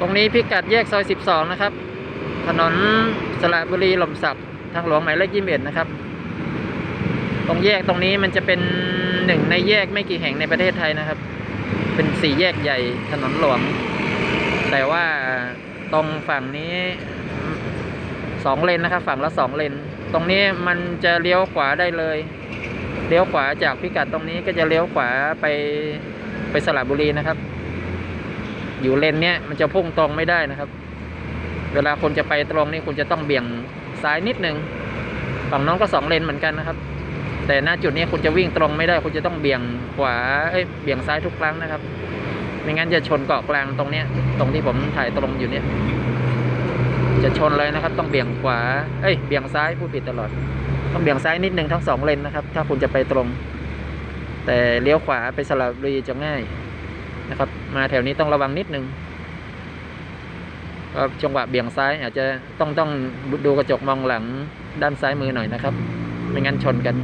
ตรงนี้พิกัดแยกซอย 12 นะครับ ถนนสระบุรีหล่มสักทางหลวงหมายเลข21นะครับ ตรงแยกตรงนี้มันจะเป็นหนึ่งในแยกไม่กี่แห่งในประเทศไทยนะครับ เป็นสี่แยกใหญ่ถนนหลวง แต่ว่าตรงฝั่งนี้สองเลนนะครับ ฝั่งละสองเลน ตรงนี้มันจะเลี้ยวขวาได้เลย เลี้ยวขวาจากพิกัดตรงนี้ก็จะเลี้ยวขวาไปไปสระบุรีนะครับ อยู่เลนเนี้ยมันจะพุ่งตรงไม่ได้นะครับ เวลาคนจะไปตรงนี่คุณจะต้องเบี่ยงซ้ายนิดนึงฝั่งน้องก็สองเลนเหมือนกันนะครับ แต่หน้าจุดนี้คุณจะวิ่งตรงไม่ได้ คุณจะต้องเบี่ยงขวาเอ้ยเบี่ยงซ้ายทุกครั้งนะครับไม่งั้นจะชนเกาะกลางตรงเนี้ย ตรงที่ผมถ่ายตรงอยู่เนี่ยจะชนเลยนะครับ ต้องเบี่ยงขวา เอ้ยเบี่ยงซ้ายผู้ผิดตลอด ต้องเบี่ยงซ้ายนิดนึงทั้งสองเลนนะครับ ถ้าคุณจะไปตรง แต่เลี้ยวขวาไปสระบุรีจะง่าย นะครับ มาแถวนี้ต้องระวังนิดนึงก็จังหวะเบี่ยงซ้ายอาจจะต้องต้องดูกระจกมองหลังด้านซ้ายมือหน่อยนะครับ ไม่งั้นชนกัน